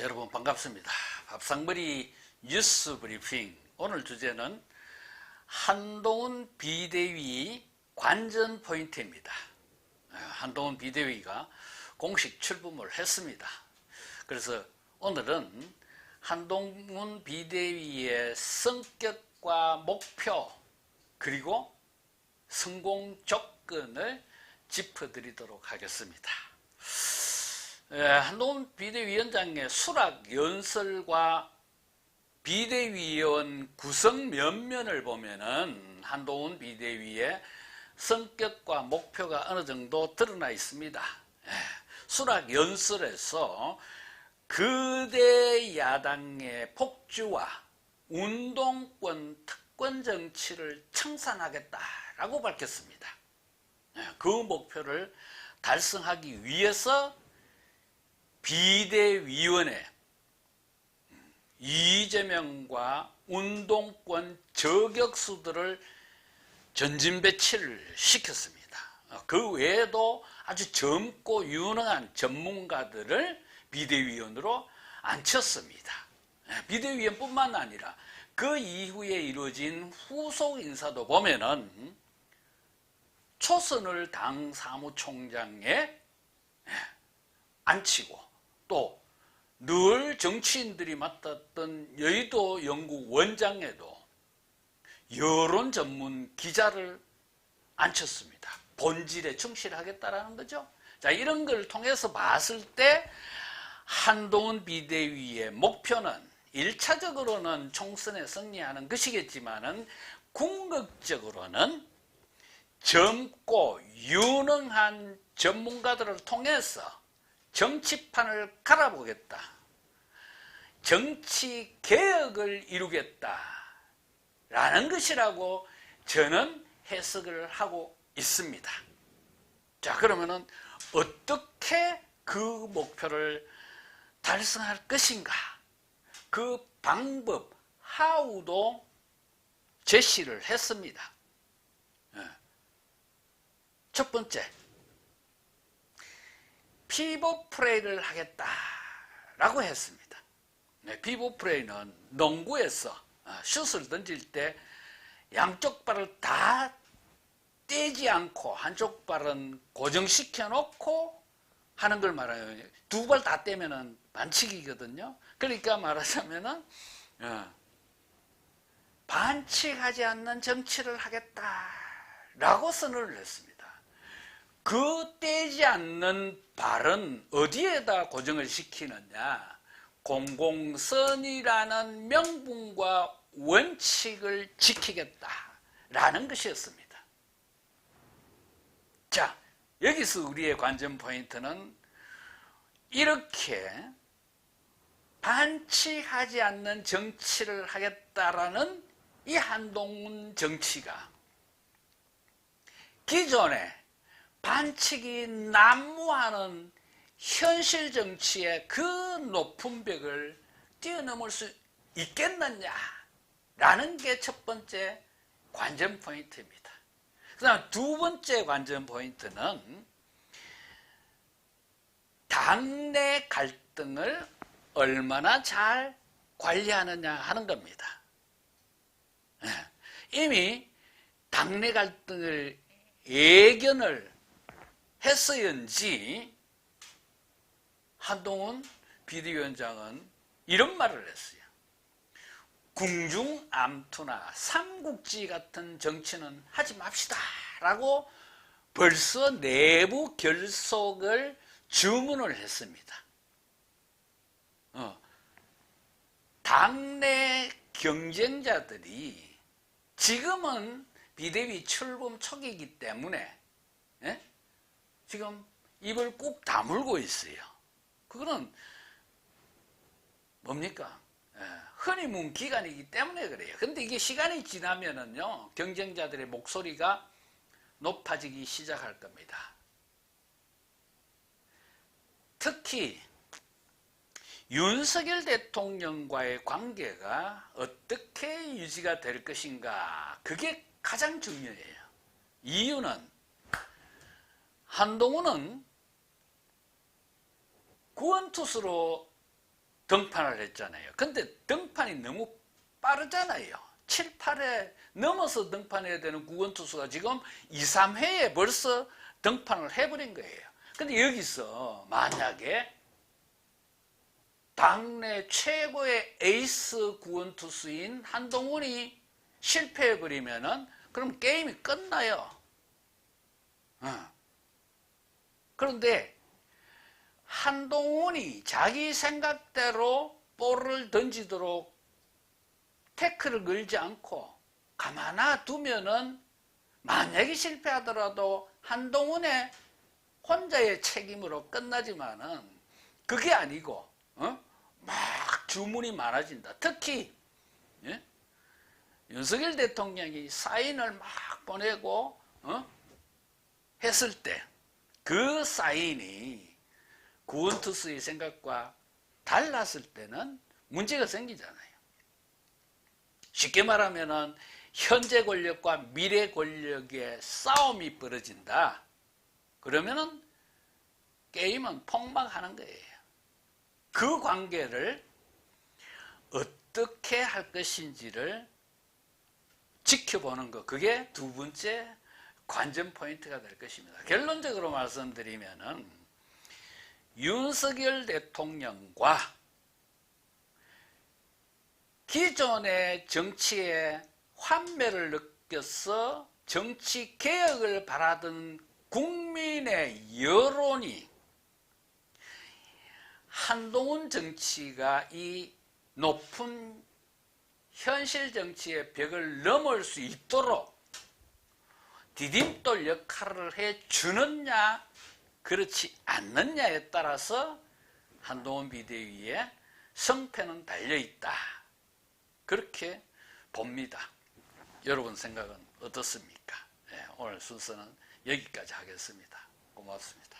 여러분 반갑습니다. 밥상머리 뉴스 브리핑 오늘 주제는 한동훈 비대위 관전 포인트입니다. 아, 한동훈 비대위가 공식 출범을 했습니다. 그래서 오늘은 한동훈 비대위의 성격과 목표 그리고 성공 조건을 짚어드리도록 하겠습니다. 예, 한동훈 비대위원장의 수락 연설과 비대위원 구성 면면을 보면은 한동훈 비대위의 성격과 목표가 어느 정도 드러나 있습니다. 예, 수락 연설에서 그대 야당의 폭주와 운동권 특권 정치를 청산하겠다라고 밝혔습니다. 예, 그 목표를 달성하기 위해서 비대위원회 이재명과 운동권 저격수들을 전진 배치를 시켰습니다. 그 외에도 아주 젊고 유능한 전문가들을 비대위원으로 앉혔습니다. 비대위원뿐만 아니라 그 이후에 이루어진 후속 인사도 보면은 초선을 당 사무총장에 앉히고 또 늘 정치인들이 맡았던 여의도 연구 원장에도 여론 전문 기자를 앉혔습니다. 본질에 충실하겠다라는 거죠. 자, 이런 걸 통해서 봤을 때 한동훈 비대위의 목표는 1차적으로는 총선에 승리하는 것이겠지만은 궁극적으로는 젊고 유능한 전문가들을 통해서 정치판을 갈아보겠다. 정치 개혁을 이루겠다. 라는 것이라고 저는 해석을 하고 있습니다. 자, 그러면은 어떻게 그 목표를 달성할 것인가? 그 방법, 하우도 제시를 했습니다. 예. 첫 번째, 피보 프레이를 하겠다라고 했습니다. 네, 피보 프레이는 농구에서 아, 슛을 던질 때 양쪽 발을 다 떼지 않고 한쪽 발은 고정시켜 놓고 하는 걸 말해요. 두 발 다 떼면은 반칙이거든요. 그러니까 말하자면은 어, 반칙하지 않는 정치를 하겠다라고 선언을 했습니다. 그 떼지 않는 발은 어디에다 고정을 시키느냐? 공공선이라는 명분과 원칙을 지키겠다라는 것이었습니다. 자, 여기서 우리의 관전 포인트는 이렇게 반칙하지 않는 정치를 하겠다라는 이 한동훈 정치가 기존에 반칙이 난무하는 현실 정치의 그 높은 벽을 뛰어넘을 수 있겠느냐 라는 게 첫 번째 관전 포인트입니다. 그 다음 두 번째 관전 포인트는 당내 갈등을 얼마나 잘 관리하느냐 하는 겁니다. 예. 이미 당내 갈등을 예견을 했어인지 한동훈 비대위원장은 이런 말을 했어요. 궁중암투나 삼국지 같은 정치는 하지 맙시다 라고 벌써 내부 결속을 주문을 했습니다. 어, 당내 경쟁자들이 지금은 비대위 출범 초기이기 때문에 예? 지금 입을 꾹 다물고 있어요. 그거는 뭡니까? 예, 허니문 기간이기 때문에 그래요. 근데 이게 시간이 지나면은요, 경쟁자들의 목소리가 높아지기 시작할 겁니다. 특히 윤석열 대통령과의 관계가 어떻게 유지가 될 것인가, 그게 가장 중요해요. 이유는 한동훈은 구원투수로 등판을 했잖아요. 근데 등판이 너무 빠르잖아요. 7, 8회 넘어서 등판해야 되는 구원투수가 지금 2, 3회에 벌써 등판을 해버린 거예요. 근데 여기서 만약에 당내 최고의 에이스 구원투수인 한동훈이 실패해버리면은 그럼 게임이 끝나요. 어. 그런데 한동훈이 자기 생각대로 볼을 던지도록 태클을 걸지 않고 가만히 두면은 만약에 실패하더라도 한동훈의 혼자의 책임으로 끝나지만은 그게 아니고 어? 막 주문이 많아진다. 특히 예? 윤석열 대통령이 사인을 막 보내고 어? 했을 때 그 사인이 구원투수의 생각과 달랐을 때는 문제가 생기잖아요. 쉽게 말하면은 현재 권력과 미래 권력의 싸움이 벌어진다. 그러면은 게임은 폭망하는 거예요. 그 관계를 어떻게 할 것인지를 지켜보는 것. 그게 두 번째 관전 포인트가 될 것입니다. 결론적으로 말씀드리면은 윤석열 대통령과 기존의 정치에 환멸을 느껴서 정치 개혁을 바라던 국민의 여론이 한동훈 정치가 이 높은 현실 정치의 벽을 넘을 수 있도록 디딤돌 역할을 해 주느냐 그렇지 않느냐에 따라서 한동훈 비대위의 성패는 달려 있다. 그렇게 봅니다. 여러분 생각은 어떻습니까? 네, 오늘 순서는 여기까지 하겠습니다. 고맙습니다.